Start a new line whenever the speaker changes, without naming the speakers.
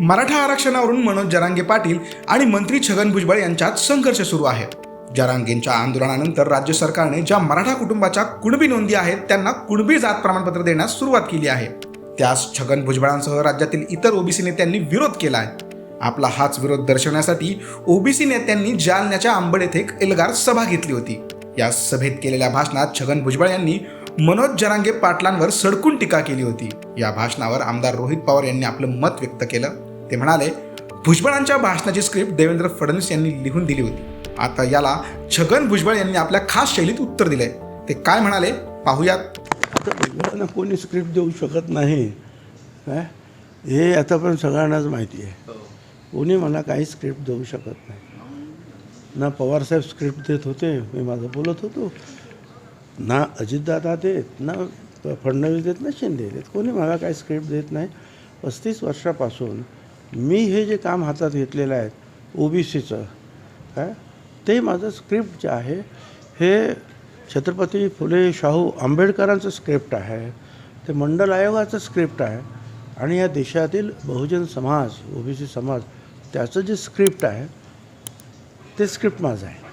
मराठा आरक्षणावरून मनोज जरांगे पाटील आणि मंत्री छगन भुजबळ यांच्यात संघर्ष सुरू आहे. जरांगेंच्या आंदोलनानंतर राज्य सरकारने ज्या मराठा कुटुंबाच्या कुणबी नोंदी आहेत त्यांना कुणबी जात प्रमाणपत्र देण्यास सुरुवात केली आहे. त्यास छगन भुजबळांसह राज्यातील इतर ओबीसी नेत्यांनी विरोध केला आहे. आपला हाच विरोध दर्शवण्यासाठी ओबीसी नेत्यांनी जालन्याच्या आंबड येथे एक एल्गार सभा घेतली होती. या सभेत केलेल्या भाषणात छगन भुजबळ यांनी मनोज जरांगे पाटलांवर सडकून टीका केली होती. या भाषणावर आमदार रोहित पवार यांनी आपलं मत व्यक्त केलं. ते म्हणाले भुजबळांच्या भाषणाची स्क्रिप्ट देवेंद्र फडणवीस यांनी लिहून दिली होती. आता याला छगन भुजबळ यांनी आपल्या खास शैलीत उत्तर दिले ते काय म्हणाले? पाहूयात.
भुजबळांना कोणी स्क्रिप्ट देऊ शकत नाही. काय हे आता पण सगळ्यांनाच माहिती आहे. कोणी मला काही स्क्रिप्ट देऊ शकत नाही. ना पवारसाहेब स्क्रिप्ट देत होते मी माझं बोलत होतो. ना अजितदादा देत ना फडणवीस देत ना शिंदे देत. कोणी मला काय स्क्रिप्ट देत नाही. पस्तीस वर्षापासून मी हे जे काम हातात घेतलेलं आहे ओ बी सीचं काय ते माझं स्क्रिप्ट जे आहे हे छत्रपती फुले शाहू आंबेडकरांचं स्क्रिप्ट आहे ते मंडल आयोगाचं स्क्रिप्ट आहे आणि या देशातील बहुजन समाज ओबीसी समाज त्याचं जे स्क्रिप्ट आहे ते स्क्रिप्ट माझं आहे.